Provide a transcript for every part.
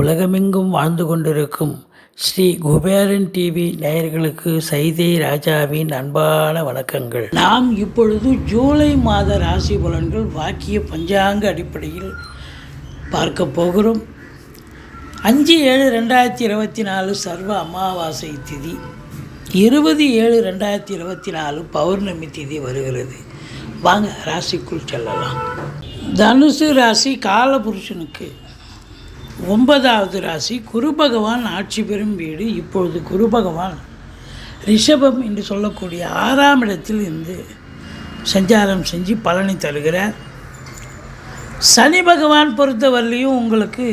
உலகமெங்கும் வாழ்ந்து கொண்டிருக்கும் ஸ்ரீ குபேரன் டிவி நேயர்களுக்கு சைதை ராஜாவின் அன்பான வணக்கங்கள். நாம் இப்பொழுது ஜூலை மாத ராசி பலன்கள் வாக்கிய பஞ்சாங்க அடிப்படையில் பார்க்க போகிறோம். அஞ்சு ஏழு ரெண்டாயிரத்தி இருபத்தி நாலு சர்வ அமாவாசை திதி. இருபது ஏழு ரெண்டாயிரத்தி இருபத்தி நாலு பௌர்ணமி திதி வருகிறது. வாங்க ராசிக்குள் செல்லலாம். தனுசு ராசி காலபுருஷனுக்கு ஒன்பதாவது ராசி குரு பகவான் ஆட்சி பெறும் வீடு இப்பொழுது குரு பகவான். ரிஷபம் என்று சொல்லக்கூடிய ஆறாம் இடத்தில் இருந்து சஞ்சாரம் செஞ்சு பலனை தருகிறார். சனி பகவான் பொறுத்தவரையிலையும் உங்களுக்கு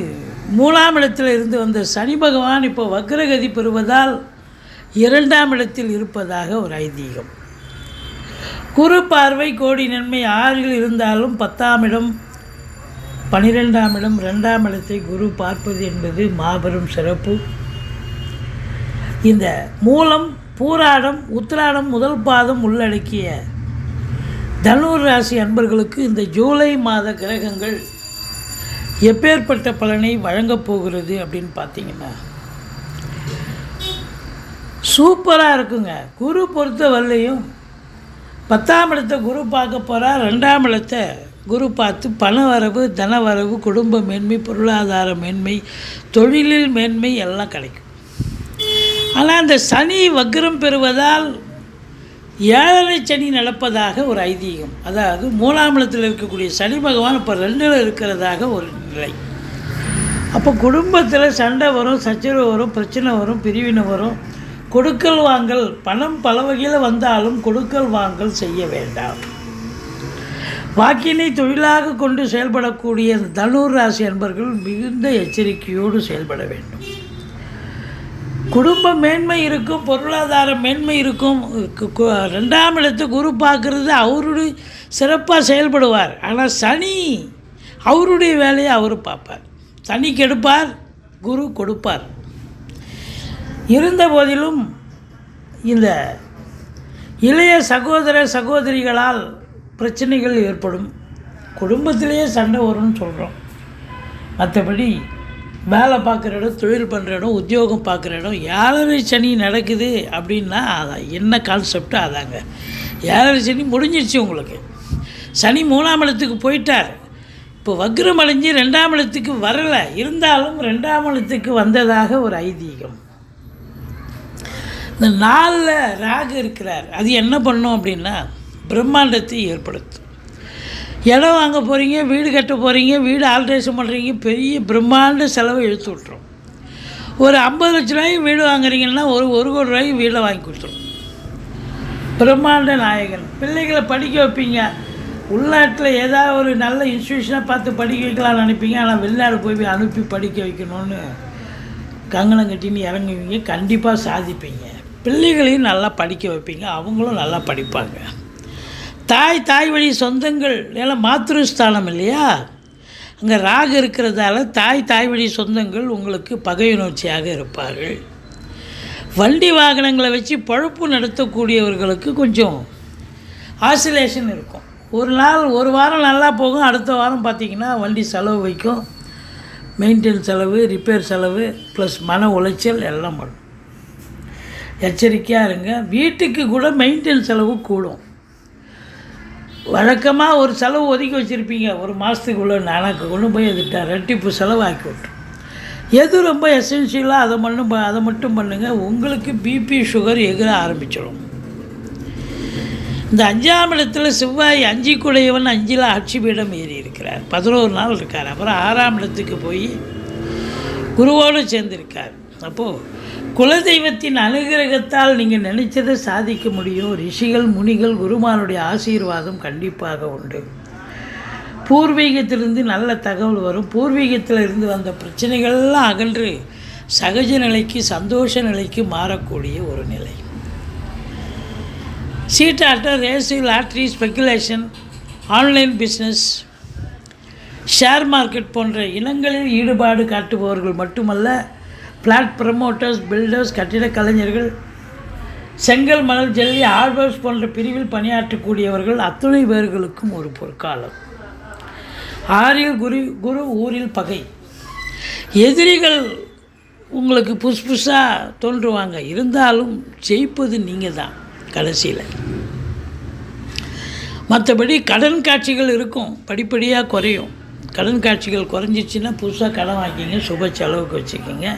மூணாம் இடத்தில் இருந்து வந்த சனி பகவான் இப்போ வக்ரகதி பெறுவதால் இரண்டாம் இடத்தில் இருப்பதாக ஒரு ஐதீகம். குரு பார்வை கோடி நன்மை ஆறில் இருந்தாலும் பத்தாம் இடம் பனிரெண்டாம் இடம் ரெண்டாம் இடத்தை குரு பார்ப்பது என்பது மாபெரும் சிறப்பு. இந்த மூலம் பூராடம் உத்திராடம் முதல் பாதம் உள்ளடக்கிய தனுர் ராசி அன்பர்களுக்கு இந்த ஜூலை மாத கிரகங்கள் எப்பேற்பட்ட பலனை வழங்கப் போகிறது அப்படின்னு பார்த்தீங்கன்னா சூப்பராக இருக்குங்க. குரு பொறுத்த வரலையும் பத்தாம் இடத்தை குரு பார்க்க போகிறார் ரெண்டாம் இடத்தை குரு பார்த்து பண வரவு தன வரவு குடும்ப மேன்மை பொருளாதார மேன்மை தொழிலில் மேன்மை எல்லாம் கிடைக்கும். ஆனால் அந்த சனி வக்ரம் பெறுவதால் ஏழரை சனி நடப்பதாக ஒரு ஐதீகம். அதாவது மூலாமலத்தில் இருக்கக்கூடிய சனி பகவான் இப்போ ரெண்டில் இருக்கிறதாக ஒரு நிலை. அப்போ குடும்பத்தில் சண்டை வரும் சச்சரவு வரும் பிரச்சனை வரும் பிரிவினை வரும். கொடுக்கல் வாங்கல் பணம் பல வகையில் வந்தாலும் கொடுக்கல் வாங்கல் செய்ய வேண்டாம். வாக்கினை தொழிலாக கொண்டு செயல்படக்கூடிய தனுர் ராசி அன்பர்கள் மிகுந்த எச்சரிக்கையோடு செயல்பட வேண்டும். குடும்ப மேன்மை இருக்கும் பொருளாதார மேன்மை இருக்கும். ரெண்டாம் இடத்து குரு பார்க்குறது அவருடைய சிறப்பாக செயல்படுவார். ஆனால் சனி அவருடைய வேலையை அவர் பார்ப்பார். சனி கெடுப்பார் குரு கொடுப்பார். இருந்த போதிலும் இந்த இளைய சகோதர சகோதரிகளால் பிரச்சனைகள் ஏற்படும். குடும்பத்திலேயே சண்டை வரும்னு சொல்கிறோம் மற்றபடி வேலை பார்க்குற இடம் தொழில் பண்ணுற இடம் உத்தியோகம் பார்க்குற இடம் ஏழரை சனி நடக்குது அப்படின்னா அதான் என்ன கான்செப்டோ அதாங்க. ஏழரை சனி முடிஞ்சிருச்சு உங்களுக்கு. சனி மூணாம் இடத்துக்கு போயிட்டார். இப்போ வக்ரம் அடைஞ்சு ரெண்டாம் இடத்துக்கு வரலை. இருந்தாலும் ரெண்டாம் இடத்துக்கு வந்ததாக ஒரு ஐதீகம். இந்த நாளில் ராகு இருக்கிறார். அது என்ன பண்ணும் அப்படின்னா பிரம்மாண்டத்தை ஏற்படுத்தும். இடம் வாங்க போகிறீங்க வீடு கட்ட போகிறீங்க வீடு ஆல்ட்ரேஷன் பண்ணுறீங்க பெரிய பிரம்மாண்ட செலவை இழுத்து விட்ரும் ஒரு ஐம்பது லட்ச ரூபாய்க்கு வீடு வாங்குறீங்கன்னா ஒரு ஒரு கோடி ரூபாய்க்கு வீடை வாங்கி கொடுத்துரும். பிரம்மாண்ட நாயகன். பிள்ளைகளை படிக்க வைப்பீங்க. உள்நாட்டில் ஏதாவது ஒரு நல்ல இன்ஸ்டியூஷனாக பார்த்து படிக்க வைக்கலாம்னு நினைப்பீங்க. ஆனால் வெளிநாடு போய் அனுப்பி படிக்க வைக்கணும்னு கங்கணம் கட்டின்னு இறங்குவீங்க. கண்டிப்பாக சாதிப்பீங்க. பிள்ளைகளையும் நல்லா படிக்க வைப்பீங்க. அவங்களும் நல்லா படிப்பாங்க. தாய் தாய் வழி சொந்தங்கள் எல்லாம் மாத்ருஸ்தானம் இல்லையா? அங்கே ராகு இருக்கிறதால தாய் தாய் வழி சொந்தங்கள் உங்களுக்கு பகையுணர்ச்சியாக இருப்பார்கள். வண்டி வாகனங்களை வச்சு பழப்பு நடத்தக்கூடியவர்களுக்கு கொஞ்சம் ஆசிலேஷன் இருக்கும். ஒரு நாள் ஒரு வாரம் நல்லா போகும். அடுத்த வாரம் பார்த்திங்கன்னா வண்டி செலவு வைக்கும். மெயின்டெனன்ஸ் செலவு ரிப்பேர் செலவு ப்ளஸ் மன உளைச்சல் எல்லாம் வரும். எச்சரிக்கையாக இருங்க. வீட்டுக்கு கூட மெயின்டெனன்ஸ் செலவு கூடும். வழக்கமாக ஒரு செலவு ஒதுக்கி வச்சுருப்பீங்க. ஒரு மாதத்துக்குள்ளே நானாக்கு கொண்டு போய் அது ரெட்டிப்பு செலவு ஆக்கி விட்ரும் எது ரொம்ப எசென்ஷியலாக அதை மட்டும் ப- அதை மட்டும் பண்ணுங்கள் உங்களுக்கு பிபி சுகர் எகிற ஆரம்பிச்சிடும். இந்த அஞ்சாம் இடத்துல செவ்வாய் அஞ்சு குடையவன் அஞ்சில் ஆட்சி பீடம் ஏறி இருக்கிறார். பதினோரு நாள் இருக்கார். அப்புறம் ஆறாம் இடத்துக்கு போய் குருவோடு சேர்ந்திருக்கார். அப்போது குலதெய்வத்தின் அனுகிரகத்தால் நீங்கள் நினைச்சதை சாதிக்க முடியும். ரிஷிகள் முனிகள் குருமானுடைய ஆசீர்வாதம் கண்டிப்பாக உண்டு. பூர்வீகத்திலிருந்து நல்ல தகவல் வரும். பூர்வீகத்தில் இருந்து வந்த பிரச்சனைகள்லாம் அகன்று சகஜ நிலைக்கு சந்தோஷ நிலைக்கு மாறக்கூடிய ஒரு நிலை. சீட்டாட்டம் race lottery speculation online business share market போன்ற இனங்களில் ஈடுபாடு காட்டுபவர்கள் மட்டுமல்ல பிளாட் ப்ரமோட்டர்ஸ் பில்டர்ஸ் கட்டிடக் கலைஞர்கள் செங்கல் மணல் ஜெல்லி ஆர்வர்ஸ் போன்ற பிரிவில் பணியாற்றக்கூடியவர்கள் அத்துணை பேர்களுக்கும் ஒரு பொற்காலம். ஆறில் குரு குரு ஊரில் பகை. எதிரிகள் உங்களுக்கு புதுசு புதுசாக தோன்றுவாங்க. இருந்தாலும் ஜெயிப்பது நீங்கள் தான் கடைசியில். மற்றபடி கடன் காட்சிகள் இருக்கும். படிப்படியாக குறையும். கடன் காட்சிகள் குறைஞ்சிச்சின்னா புதுசாக கடன் வாங்கிங்க சுப செலவுக்கு வச்சுக்கோங்க.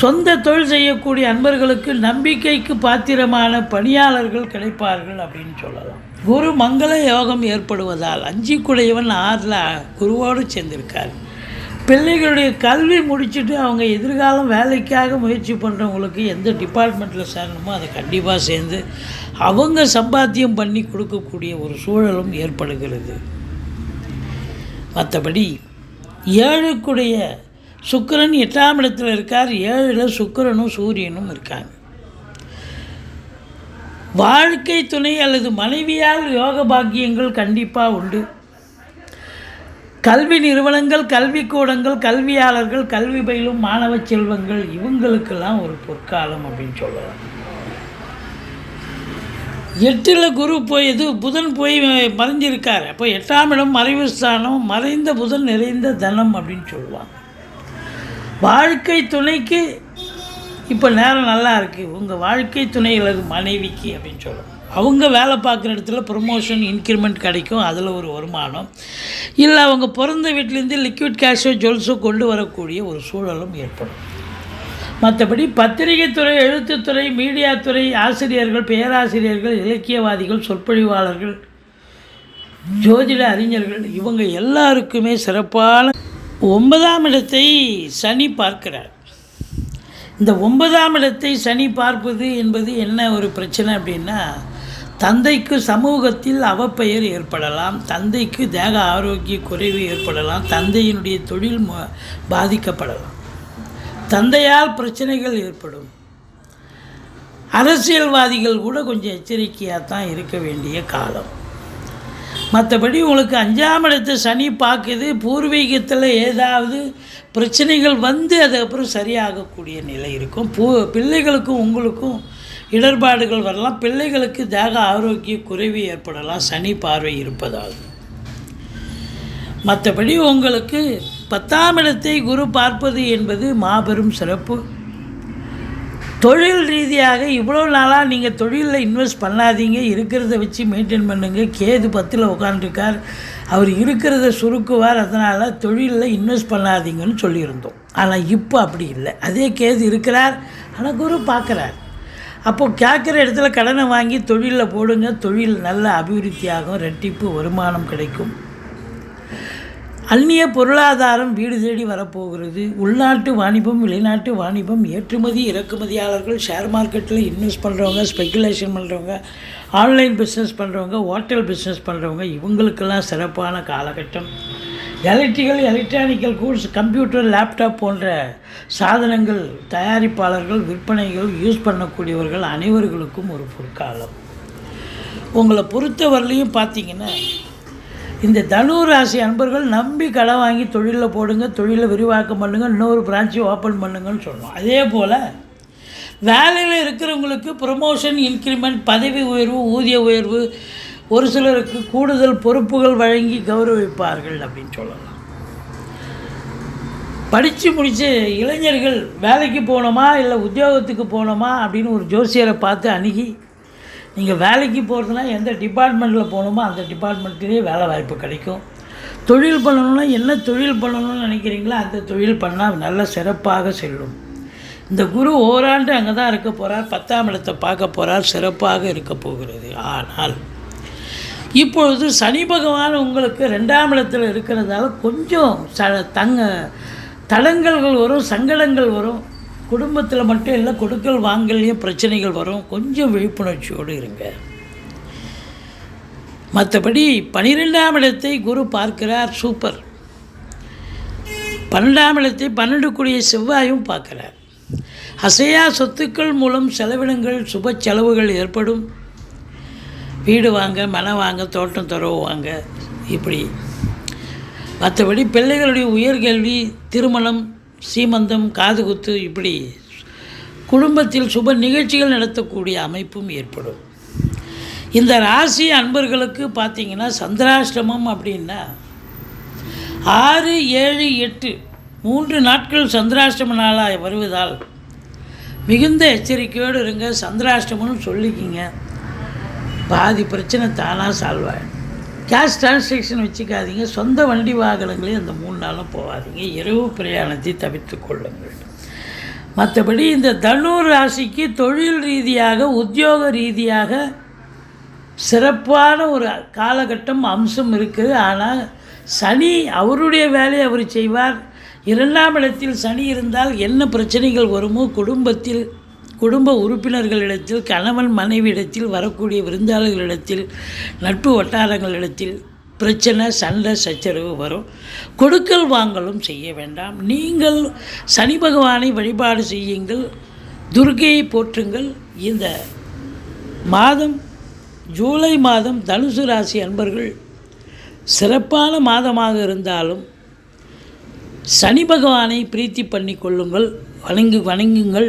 சொந்த தொழில் செய்யக்கூடிய அன்பர்களுக்கு நம்பிக்கைக்கு பாத்திரமான பணியாளர்கள் கிடைப்பார்கள் அப்படின்னு சொல்லலாம். குரு மங்கள யோகம் ஏற்படுவதால் அஞ்சு குடையவன் ஆறில் குருவோடு சேர்ந்திருக்கார். பிள்ளைகளுடைய கல்வி முடிச்சுட்டு அவங்க எதிர்காலம் வேலைக்காக முயற்சி பண்ணுறவங்களுக்கு எந்த டிபார்ட்மெண்ட்டில் சேரணுமோ அதை கண்டிப்பாக சேர்ந்து அவங்க சம்பாத்தியம் பண்ணி கொடுக்கக்கூடிய ஒரு சூழலும் ஏற்படுகிறது. மற்றபடி ஏழுக்குடைய சுக்கிரன் எட்டாம் இடத்தில் இருக்கார். ஏழில் சுக்கிரனும் சூரியனும் இருக்காங்க. வாழ்க்கை துணை அல்லது மனைவியால் யோக பாக்கியங்கள் கண்டிப்பாக உண்டு. கல்வி நிறுவனங்கள் கல்விக்கூடங்கள் கல்வியாளர்கள் கல்வி பயிலும் மாணவ செல்வங்கள் இவங்களுக்கெல்லாம் ஒரு பொற்காலம் அப்படின்னு சொல்லலாம். எட்டில் குரு போய் இது புதன் போய் மறைஞ்சிருக்கார். அப்போ எட்டாம் இடம் மறைவு ஸ்தானம் மறைந்த புதன் நிறைந்த தனம் அப்படின்னு சொல்லுவாங்க. வாழ்க்கை துணைக்கு இப்போ நேரம் நல்லா இருக்குது உங்கள் வாழ்க்கை துணை அல்லது மனைவிக்கு அப்படின்னு சொல்லுவோம் அவங்க வேலை பார்க்குற இடத்துல ப்ரொமோஷன் இன்க்ரிமெண்ட் கிடைக்கும். அதில் ஒரு வருமானம். இல்லை அவங்க பிறந்த வீட்டிலேருந்து லிக்விட் கேஷோ ஜுவல்ஸோ கொண்டு வரக்கூடிய ஒரு சூழலும் ஏற்படும். மற்றபடி பத்திரிகைத்துறை எழுத்துத்துறை மீடியாத்துறை ஆசிரியர்கள் பேராசிரியர்கள் இலக்கியவாதிகள் சொற்பொழிவாளர்கள் ஜோதிட அறிஞர்கள் இவங்க எல்லாருக்குமே சிறப்பான ஒன்பதாம் இடத்தை சனி பார்க்கிறார். இந்த ஒன்பதாம் இடத்தை சனி பார்ப்பது என்பது என்ன ஒரு பிரச்சனை அப்படின்னா தந்தைக்கு சமூகத்தில் அவப்பெயர் ஏற்படலாம் தந்தைக்கு தேக ஆரோக்கிய குறைவு ஏற்படலாம் தந்தையினுடைய தொழில் ம- பாதிக்கப்படலாம். தந்தையால் பிரச்சனைகள் ஏற்படும். அரசியல்வாதிகள் கூட கொஞ்சம் எச்சரிக்கையாக தான் இருக்க வேண்டிய காலம். மற்றபடி உங்களுக்கு அஞ்சாம் இடத்து சனி பார்க்குது பூர்வீகத்தில் ஏதாவது பிரச்சனைகள் வந்து அதுக்கப்புறம் சரியாகக்கூடிய நிலை இருக்கும். பூ பிள்ளைகளுக்கும் உங்களுக்கும் இடர்பாடுகள் வரலாம். பிள்ளைகளுக்கு தேக ஆரோக்கிய குறைவு ஏற்படலாம். சனி பார்வை இருப்பதால். மற்றபடி உங்களுக்கு பத்தாம் இடத்தை குரு பார்ப்பது என்பது மாபெரும் சிறப்பு. தொழில் ரீதியாக இவ்வளோ நாளாக நீங்கள் தொழிலில் இன்வெஸ்ட் பண்ணாதீங்க. இருக்கிறத வச்சு மெயின்டைன் பண்ணுங்கள் கேது பத்தில் உட்காந்துருக்கார் அவர் இருக்கிறத சுருக்குவார். அதனால் தொழிலில் இன்வெஸ்ட் பண்ணாதீங்கன்னு சொல்லியிருந்தோம். ஆனால் இப்போ அப்படி இல்லை. அதே கேது இருக்கிறார். ஆனால் குரு பார்க்குறார். அப்போது கேட்குற இடத்துல கடனை வாங்கி தொழிலில் போடுங்க. தொழில் நல்ல அபிவிருத்தியாகும். ரெட்டிப்பு வருமானம் கிடைக்கும். அந்நிய பொருளாதாரம் வீடு தேடி வரப்போகிறது. உள்நாட்டு வாணிபம் வெளிநாட்டு வாணிபம் ஏற்றுமதி இறக்குமதியாளர்கள் ஷேர் மார்க்கெட்டில் இன்வெஸ்ட் பண்ணுறவங்க ஸ்பெக்குலேஷன் பண்ணுறவங்க ஆன்லைன் பிஸ்னஸ் பண்ணுறவங்க ஹோட்டல் பிஸ்னஸ் பண்ணுறவங்க இவங்களுக்கெல்லாம் சிறப்பான காலகட்டம். Electrical electronical goods computer laptop போன்ற சாதனங்கள் தயாரிப்பாளர்கள் விற்பனைகள் யூஸ் பண்ணக்கூடியவர்கள் அனைவர்களுக்கும் ஒரு பொற்காலம். உங்களை பொறுத்தவரையிலையும் பார்த்தீங்கன்னா இந்த தனுர் ராசி அன்பர்கள் நம்பி கடன் வாங்கி தொழிலில் போடுங்க தொழிலை விரிவாக்கம் பண்ணுங்கள் இன்னொரு பிரான்ச்சு ஓப்பன் பண்ணுங்கன்னு சொல்லணும் அதே போல் வேலையில் இருக்கிறவங்களுக்கு ப்ரொமோஷன் இன்க்ரிமெண்ட் பதவி உயர்வு ஊதிய உயர்வு ஒரு சிலருக்கு கூடுதல் பொறுப்புகள் வழங்கி கௌரவிப்பார்கள் அப்படின்னு சொல்லலாம். படித்து முடித்த இளைஞர்கள் வேலைக்கு போகணுமா இல்லை உத்தியோகத்துக்கு போகணுமா அப்படின்னு ஒரு ஜோசியரை பார்த்து அணுகி நீங்கள் வேலைக்கு போகிறதுனா எந்த டிபார்ட்மெண்ட்டில் போகணுமோ அந்த டிபார்ட்மெண்ட்லேயே வேலை வாய்ப்பு கிடைக்கும். தொழில் பண்ணணும்னா என்ன தொழில் பண்ணணும்னு நினைக்கிறீங்களோ அந்த தொழில் பண்ணால் நல்ல சிறப்பாக செல்லும். இந்த குரு ஓராண்டு அங்கே தான் இருக்க போகிறார் பத்தாம் இடத்தை பார்க்க போகிறார் சிறப்பாக இருக்க போகிறது. ஆனால் இப்பொழுது சனி பகவான் உங்களுக்கு ரெண்டாம் இடத்தில் இருக்கிறதால கொஞ்சம் ச தங்க தடங்கல்கள் வரும் சங்கடங்கள் வரும். குடும்பத்தில் மட்டும் இல்லை கொடுக்கல் வாங்கலையும் பிரச்சனைகள் வரும். கொஞ்சம் விழிப்புணர்ச்சியோடு இருங்க. மற்றபடி பன்னிரெண்டாம் இடத்தை குரு பார்க்கிறார் சூப்பர். பன்னெண்டாம் இடத்தை பன்னெண்டு கூடிய செவ்வாயும் பார்க்கிறார். அசையா சொத்துக்கள் மூலம் செலவினங்கள் சுப செலவுகள் ஏற்படும். வீடு வாங்க மனை வாங்க தோட்டம் துறவு வாங்க இப்படி. மற்றபடி பிள்ளைகளுடைய உயர்கல்வி திருமணம் சீமந்தம் காதுகுத்து இப்படி குடும்பத்தில் சுப நிகழ்ச்சிகள் நடத்தக்கூடிய அமைப்பும் ஏற்படும். இந்த ராசி அன்பர்களுக்கு பார்த்தீங்கன்னா சந்திராஷ்டமம் அப்படின்னா ஆறு ஏழு எட்டு மூன்று நாட்கள் சந்திராஷ்டம நாளாக வருவதால் மிகுந்த எச்சரிக்கையோடு இருங்க. சந்திராஷ்டமம்னு சொல்லிக்கிங்க. பாதி பிரச்சனை தானாக சால்வ் ஆகிடும் கேஷ் டிரான்சாக்ஷன் வச்சுக்காதீங்க. சொந்த வண்டி வாகனங்களே அந்த மூணு நாளும் போகாதீங்க. இரவு பிரயாணத்தை தவிர்த்து கொள்ளுங்கள். மற்றபடி இந்த தனுர் ராசிக்கு தொழில் ரீதியாக உத்தியோக ரீதியாக சிறப்பான ஒரு காலகட்டம் அம்சம் இருக்குது. ஆனால் சனி அவருடைய வேலையை அவர் செய்வார். இரண்டாம் இடத்தில் சனி இருந்தால் என்ன பிரச்சனைகள் வருமோ குடும்பத்தில் குடும்ப உறுப்பினர்களிடத்தில் கணவன் மனைவியிடத்தில் வரக்கூடிய விருந்தாளர்களிடத்தில் நட்பு வட்டாரங்களிடத்தில் பிரச்சனை சண்டை சச்சரவு வரும். கொடுக்கல் வாங்கலும் செய்ய வேண்டாம். நீங்கள் சனி பகவானை வழிபாடு செய்யுங்கள். துர்கையை போற்றுங்கள். இந்த மாதம் ஜூலை மாதம் தனுசு ராசி அன்பர்கள் சிறப்பான மாதமாக இருந்தாலும் சனி பகவானை பிரீத்தி பண்ணி கொள்ளுங்கள். வணங்கி வணங்குங்கள்.